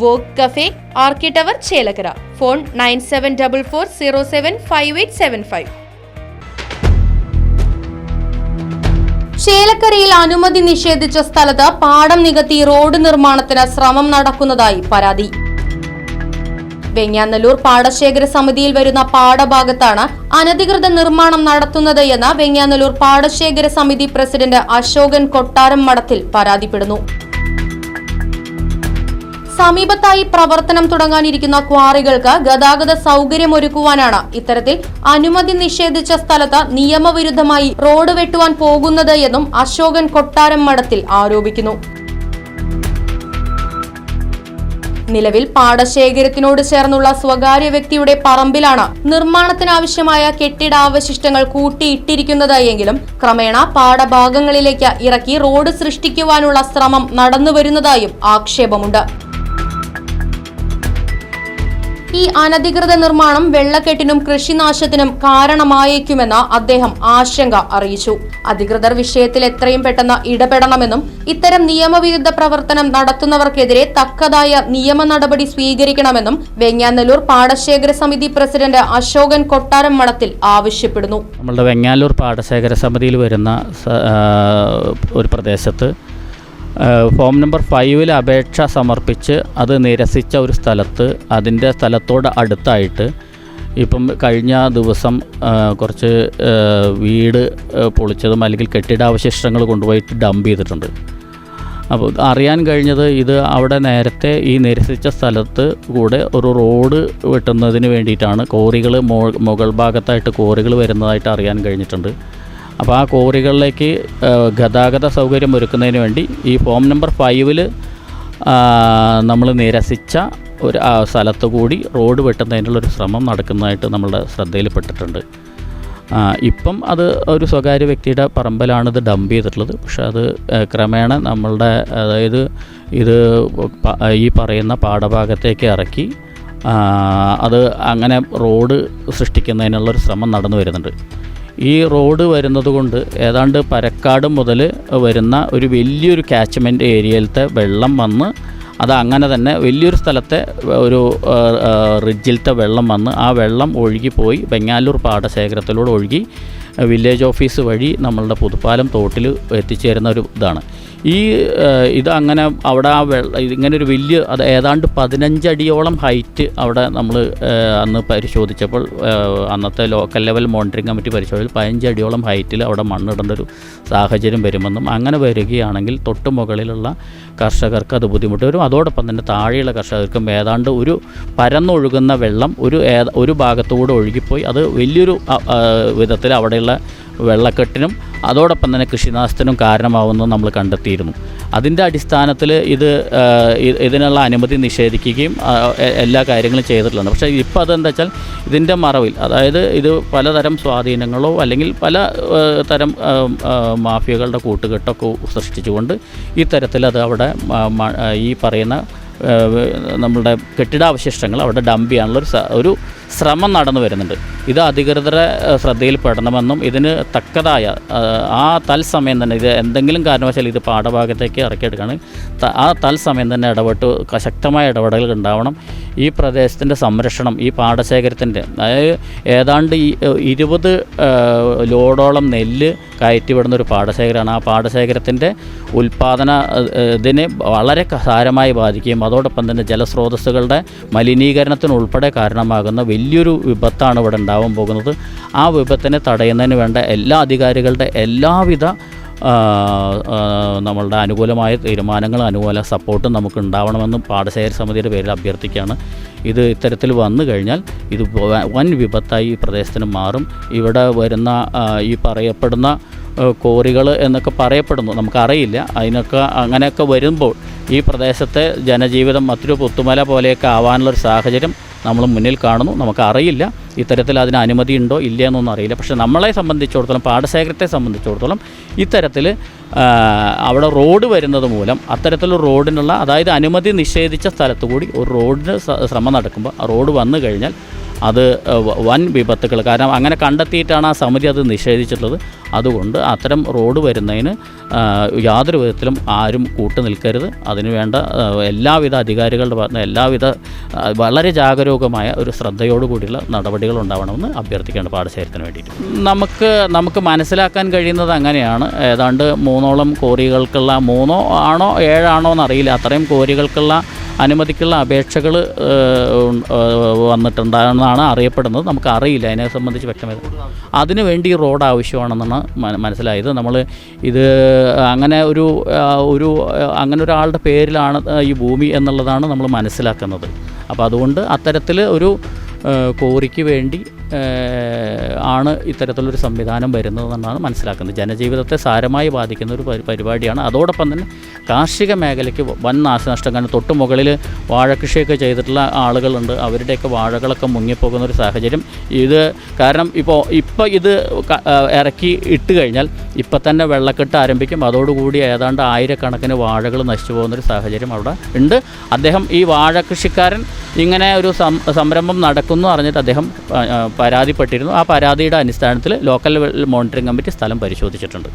Walk cafe ആർക്കി tower Chelakkara. Phone nine seven double four zero seven five eight seven five. ചേലക്കരയിൽ അനുമതി നിഷേധിച്ച സ്ഥലത്ത് പാടം നികത്തി റോഡ് നിർമ്മാണത്തിന് ശ്രമം നടക്കുന്നതായി പരാതി. വെങ്ങാനല്ലൂർ പാടശേഖര സമിതിയിൽ വരുന്ന പാടഭാഗത്താണ് അനധികൃത നിർമ്മാണം നടത്തുന്നത് എന്ന് വെങ്ങാനല്ലൂർ പാടശേഖര സമിതി പ്രസിഡന്റ് അശോകൻ കൊട്ടാരം മഠത്തിൽ പരാതിപ്പെടുന്നു. സമീപത്തായി പ്രവർത്തനം തുടങ്ങാനിരിക്കുന്ന ക്വാറികൾക്ക് ഗതാഗത സൗകര്യമൊരുക്കുവാനാണ് ഇത്തരത്തിൽ അനുമതി നിഷേധിച്ച സ്ഥലത്ത് നിയമവിരുദ്ധമായി റോഡ് വെട്ടുവാൻ പോകുന്നത് എന്നും അശോകൻ കൊട്ടാരം മഠത്തിൽ ആരോപിക്കുന്നു. നിലവിൽ പാടശേഖരത്തിനോട് ചേർന്നുള്ള സ്വകാര്യ വ്യക്തിയുടെ പറമ്പിലാണ് നിർമ്മാണത്തിനാവശ്യമായ കെട്ടിടാവശിഷ്ടങ്ങൾ കൂട്ടിയിട്ടിരിക്കുന്നത് എങ്കിലും ക്രമേണ പാടഭാഗങ്ങളിലേക്ക് ഇറക്കി റോഡ് സൃഷ്ടിക്കുവാനുള്ള ശ്രമം നടന്നുവരുന്നതായും ആക്ഷേപമുണ്ട്. ഈ അനധികൃത നിർമ്മാണം വെള്ളക്കെട്ടിനും കൃഷിനാശത്തിനും കാരണമായേക്കുമെന്ന് അദ്ദേഹം ആശങ്ക അറിയിച്ചു. അധികൃതർ വിഷയത്തിൽ എത്രയും പെട്ടെന്ന് ഇടപെടണമെന്നും ഇത്തരം നിയമവിരുദ്ധ പ്രവർത്തനം നടത്തുന്നവർക്കെതിരെ തക്കതായ നിയമ നടപടി സ്വീകരിക്കണമെന്നും വെങ്ങാനല്ലൂർ പാടശേഖര സമിതി പ്രസിഡന്റ് അശോകൻ കൊട്ടാരം മഠത്തിൽ ആവശ്യപ്പെടുന്നു. നമ്മളുടെ വെങ്ങാനൂർ പാടശേഖര സമിതിയിൽ വരുന്ന ഒരു പ്രദേശത്ത് ഫോം നമ്പർ ഫൈവിൽ അപേക്ഷ സമർപ്പിച്ച് അത് നിരസിച്ച ഒരു സ്ഥലത്ത് അതിന്റെ സ്ഥലത്തോട് അടുത്തായിട്ട് ഇപ്പം കഴിഞ്ഞ ദിവസം കുറച്ച് വീട് പൊളിച്ചതും അല്ലെങ്കിൽ കെട്ടിടാവശിഷ്ടങ്ങൾ കൊണ്ടുപോയിട്ട് ഡംപ് ചെയ്തിട്ടുണ്ട്. അപ്പോൾ അറിയാൻ കഴിഞ്ഞത് ഇത് അവിടെ നേരത്തെ ഈ നിരസിച്ച സ്ഥലത്ത് കൂടെ ഒരു റോഡ് വെട്ടുന്നതിന് വേണ്ടിയിട്ടാണ്. കോറികൾ മുകൾ ഭാഗത്തായിട്ട് കോറികൾ വരുന്നതായിട്ട് അറിയാൻ കഴിഞ്ഞിട്ടുണ്ട്. അപ്പോൾ ആ കോറികളിലേക്ക് ഗതാഗത സൗകര്യം ഒരുക്കുന്നതിന് വേണ്ടി ഈ ഫോം നമ്പർ ഫൈവിൽ നമ്മൾ നിരസിച്ച ഒരു സ്ഥലത്ത് കൂടി റോഡ് വെട്ടുന്നതിനുള്ളൊരു ശ്രമം നടക്കുന്നതായിട്ട് നമ്മളുടെ ശ്രദ്ധയിൽപ്പെട്ടിട്ടുണ്ട്. ഇപ്പം അത് ഒരു സ്വകാര്യ വ്യക്തിയുടെ പറമ്പിലാണ് ഇത് ഡംപ് ചെയ്തിട്ടുള്ളത്. പക്ഷെ അത് ക്രമേണ നമ്മളുടെ അതായത് ഇത് ഈ പറയുന്ന പാഠഭാഗത്തേക്ക് ഇറക്കി അത് അങ്ങനെ റോഡ് സൃഷ്ടിക്കുന്നതിനുള്ളൊരു ശ്രമം നടന്നു വരുന്നുണ്ട്. ഈ റോഡ് വരുന്നത് കൊണ്ട് ഏതാണ്ട് പരക്കാട് മുതൽ വരുന്ന ഒരു വലിയൊരു കാച്ച്മെന്റ് ഏരിയയിലത്തെ വെള്ളം വന്ന് അത് അങ്ങനെ തന്നെ വലിയൊരു സ്ഥലത്തെ ഒരു റിഡ്ജിലത്തെ വെള്ളം വന്ന് ആ വെള്ളം ഒഴുകിപ്പോയി ബെങ്ങാലൂർ പാടശേഖരത്തിലൂടെ ഒഴുകി വില്ലേജ് ഓഫീസ് വഴി നമ്മളുടെ പുതുപ്പാലം തോട്ടിൽ എത്തിച്ചേരുന്ന ഒരു ഇതാണ്. ഈ ഇത് അങ്ങനെ അവിടെ ആ വെള്ളം ഇങ്ങനെ ഒരു വലിയ അത് ഏതാണ്ട് പതിനഞ്ചടിയോളം ഹൈറ്റ് അവിടെ നമ്മൾ അന്ന് പരിശോധിച്ചപ്പോൾ അന്നത്തെ ലോക്കൽ ലെവൽ മോണിറ്ററിംഗ് കമ്മിറ്റി പരിശോധിച്ചപ്പോൾ പതിനഞ്ചടിയോളം ഹൈറ്റിൽ അവിടെ മണ്ണിടേണ്ട ഒരു സാഹചര്യം വരുമെന്നും അങ്ങനെ വരികയാണെങ്കിൽ തൊട്ട് മുകളിലുള്ള കർഷകർക്ക് അത് ബുദ്ധിമുട്ട് വരും. അതോടൊപ്പം തന്നെ താഴെയുള്ള കർഷകർക്കും ഏതാണ്ട് ഒരു പരന്നൊഴുകുന്ന വെള്ളം ഒരു ഒരു ഭാഗത്തുകൂടെ ഒഴുകിപ്പോയി. അത് വലിയൊരു വിധത്തിൽ അവിടെയുള്ള വെള്ളക്കെട്ടിനും അതോടൊപ്പം തന്നെ കൃഷിനാശത്തിനും കാരണമാവുന്നു നമ്മൾ കണ്ടെത്തിയിരുന്നു. അതിന്റെ അടിസ്ഥാനത്തിൽ ഇത് ഇതിനുള്ള അനുമതി നിഷേധിക്കുകയും എല്ലാ കാര്യങ്ങളും ചെയ്തിട്ടുണ്ട് പക്ഷേ ഇപ്പോൾ അതെന്താ വെച്ചാൽ ഇതിന്റെ മറവിൽ അതായത് ഇത് പലതരം സ്വാധീനങ്ങളോ അല്ലെങ്കിൽ പല തരം മാഫിയകളുടെ കൂട്ടുകെട്ടൊക്കെ സൃഷ്ടിച്ചുകൊണ്ട് ഈ തരത്തിൽ അത് അവിടെ ഈ പറയുന്ന നമ്മളുടെ കെട്ടിടാവശിഷ്ടങ്ങൾ അവിടെ ഡംപ് ചെയ്യാനുള്ള ഒരു ശ്രമം നടന്നു വരുന്നുണ്ട്. ഇത് അധികൃതരെ ശ്രദ്ധയിൽപ്പെടണമെന്നും ഇതിന് തക്കതായ ആ, തൽസമയം തന്നെ ഇത് എന്തെങ്കിലും കാരണവശാൽ ഇത് പാഠഭാഗത്തേക്ക് ഇറക്കിയെടുക്കുകയാണ് ആ തത്സമയം തന്നെ ഇടപെട്ട് ശക്തമായ ഇടപെടലുകൾ ഉണ്ടാവണം. ഈ പ്രദേശത്തിന്റെ സംരക്ഷണം ഈ പാടശേഖരത്തിന്റെ അതായത് ഏതാണ്ട് ഇരുപത് ലോഡോളം നെല്ല് കയറ്റിവിടുന്ന ഒരു പാടശേഖരമാണ്. ആ പാടശേഖരത്തിന്റെ ഉൽപ്പാദന ഏഹ്, ഇതിനെ വളരെ സാരമായി ബാധിക്കുകയും അതോടൊപ്പം തന്നെ ജലസ്രോതസ്സുകളുടെ മലിനീകരണത്തിനുൾപ്പെടെ കാരണമാകുന്ന വലിയൊരു വിപത്താണ് ഇവിടെ ഉണ്ടാവാൻ പോകുന്നത്. ആ വിപത്തിനെ തടയുന്നതിന് വേണ്ട എല്ലാ അധികാരികളുടെ എല്ലാവിധ നമ്മളുടെ അനുകൂലമായ തീരുമാനങ്ങൾ അനുകൂല സപ്പോർട്ടും നമുക്ക് ഉണ്ടാവണമെന്നും പാടശേഖര സമിതിയുടെ പേരിൽ അഭ്യർത്ഥിക്കുകയാണ്. ഇത് ഇത്തരത്തിൽ വന്നു കഴിഞ്ഞാൽ ഇത് വൻ വിപത്തായി ഈ പ്രദേശത്തിന് മാറും. ഇവിടെ വരുന്ന ഈ പറയപ്പെടുന്ന കോറികൾ എന്നൊക്കെ പറയപ്പെടുന്നു. നമുക്കറിയില്ല. അതിനൊക്കെ അങ്ങനെയൊക്കെ വരുമ്പോൾ ഈ പ്രദേശത്തെ ജനജീവിതം മറ്റൊരു പുത്തുമല പോലെയൊക്കെ ആവാനുള്ളൊരു സാഹചര്യം നമ്മൾ മുന്നിൽ കാണുന്നു. നമുക്കറിയില്ല ഇത്തരത്തിൽ അതിന് അനുമതി ഉണ്ടോ ഇല്ല എന്നൊന്നും അറിയില്ല. പക്ഷേ നമ്മളെ സംബന്ധിച്ചിടത്തോളം പാടശേഖരത്തെ സംബന്ധിച്ചിടത്തോളം ഇത്തരത്തിൽ അവിടെ റോഡ് വരുന്നത് മൂലം അത്തരത്തിലുള്ള റോഡിനുള്ള അതായത് അനുമതി നിഷേധിച്ച സ്ഥലത്തു കൂടി ഒരു റോഡിന് ശ്രമം നടക്കുമ്പോൾ ആ റോഡ് വന്നു കഴിഞ്ഞാൽ അത് വൻ വിപത്തുകൾ. കാരണം അങ്ങനെ കണ്ടെത്തിയിട്ടാണ് ആ സമിതി അത് നിഷേധിച്ചിട്ടുള്ളത്. അതുകൊണ്ട് അത്തരം റോഡ് വരുന്നതിന് യാതൊരു വിധത്തിലും ആരും കൂട്ടു നിൽക്കരുത്. അതിനുവേണ്ട എല്ലാവിധ അധികാരികളുടെ ഭാഗത്ത് എല്ലാവിധ വളരെ ജാഗരൂകമായ ഒരു ശ്രദ്ധയോടുകൂടിയുള്ള നടപടികൾ ഉണ്ടാവണമെന്ന് അഭ്യർത്ഥിക്കേണ്ട പാടശേഖരത്തിന് വേണ്ടിയിട്ട്. നമുക്ക് നമുക്ക് മനസ്സിലാക്കാൻ കഴിയുന്നത് അങ്ങനെയാണ്. ഏതാണ്ട് മൂന്നോളം കോറികൾക്കുള്ള മൂന്നോ ആണോ ഏഴാണോ എന്നറിയില്ല. അത്രയും കോറികൾക്കുള്ള അനുമതിക്കുള്ള അപേക്ഷകൾ വന്നിട്ടുണ്ടെന്നാണ് അറിയപ്പെടുന്നത്. നമുക്ക് അറിയില്ല. അതിനെ സംബന്ധിച്ച് വ്യക്തമായി അതിനു വേണ്ടി റോഡ് ആവശ്യമാണെന്നാണ് മന- മനസ്സിലായത്. നമ്മൾ ഇത് അങ്ങനെ ഒരു ഒരു അങ്ങനെ ഒരാളുടെ പേരിലാണ് ഈ ഭൂമി എന്നുള്ളതാണ് നമ്മൾ മനസ്സിലാക്കുന്നത്. അപ്പോൾ അതുകൊണ്ട് അത്തരത്തിൽ ഒരു കോറിക്ക് വേണ്ടി ആണ് ഇത്തരത്തിലൊരു സംവിധാനം വരുന്നതെന്നാണ് മനസ്സിലാക്കുന്നത്. ജനജീവിതത്തെ സാരമായി ബാധിക്കുന്ന ഒരു പരി- പരിപാടിയാണ്. അതോടൊപ്പം തന്നെ കാർഷിക മേഖലയ്ക്ക് വൻ നാശനഷ്ടം കാരണം തൊട്ട് മുകളിൽ വാഴകൃഷിയൊക്കെ ചെയ്തിട്ടുള്ള ആളുകളുണ്ട്. അവരുടെയൊക്കെ വാഴകളൊക്കെ മുങ്ങിപ്പോകുന്ന ഒരു സാഹചര്യം ഇത് കാരണം ഇപ്പോൾ ഇപ്പോൾ ഇത് ഇറക്കി ഇട്ട് കഴിഞ്ഞാൽ ഇപ്പം തന്നെ വെള്ളക്കെട്ട് ആരംഭിക്കും. അതോടുകൂടി ഏതാണ്ട് ആയിരക്കണക്കിന് വാഴകൾ നശിച്ചു പോകുന്നൊരു സാഹചര്യം അവിടെ ഉണ്ട്. അദ്ദേഹം ഈ വാഴ കൃഷിക്കാരൻ ഇങ്ങനെ ഒരു സംരംഭം നടക്കുന്നു അറിഞ്ഞിട്ട് അദ്ദേഹം പരാതിപ്പെട്ടിരുന്നു. ആ പരാതിയുടെ അടിസ്ഥാനത്തിൽ ലോക്കൽ മോണിറ്ററിംഗ് കമ്മിറ്റി സ്ഥലം പരിശോധിച്ചിട്ടുണ്ട്.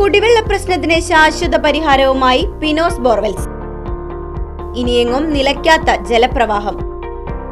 കുടിവെള്ള പ്രശ്നത്തിന് ശാശ്വത പരിഹാരവുമായി പിനോസ് ബോർവെൽസ്. ഇനിയെങ്ങും നിലയ്ക്കാത്ത ജലപ്രവാഹം.